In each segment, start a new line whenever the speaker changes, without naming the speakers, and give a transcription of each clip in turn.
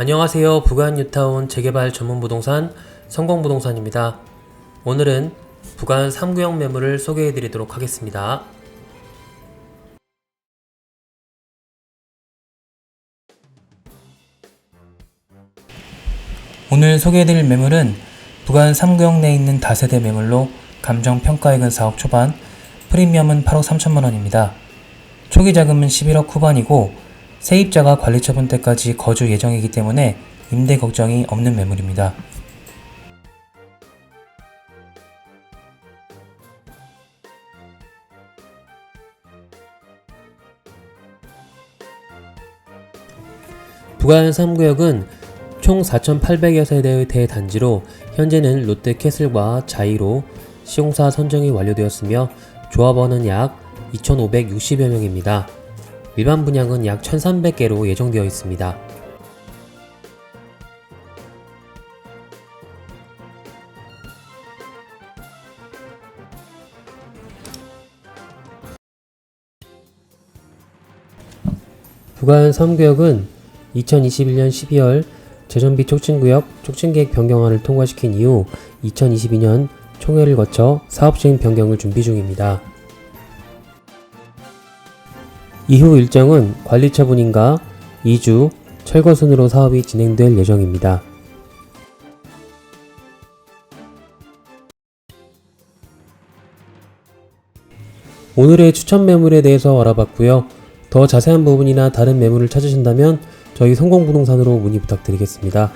안녕하세요. 부간 뉴타운 재개발 전문 부동산 성공 부동산입니다. 오늘은 부간 3구역 매물을 소개해 드리도록 하겠습니다.
오늘 소개해 드릴 매물은 부간 3구역 내에 있는 다세대 매물로 감정 평가액은 4억 초반, 프리미엄은 8억 3천만 원입니다. 초기 자금은 11억 후반이고 세입자가 관리 처분 때까지 거주 예정이기 때문에 임대 걱정이 없는 매물입니다.
부간 3구역은 총 4,800여 세대의 대단지로 현재는 롯데캐슬과 자이로 시공사 선정이 완료되었으며 조합원은 약 2,560여 명입니다. 일반 분양은 약 1,300개로 예정되어 있습니다. 부간 3구역은 2021년 12월 재정비 촉진구역 촉진계획 변경안을 통과시킨 이후 2022년 총회를 거쳐 사업시행 변경을 준비 중입니다. 이후 일정은 관리 처분인가 2주 철거 순으로 사업이 진행될 예정입니다. 오늘의 추천 매물에 대해서 알아봤고요. 더 자세한 부분이나 다른 매물을 찾으신다면 저희 성공부동산으로 문의 부탁드리겠습니다.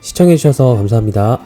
시청해주셔서 감사합니다.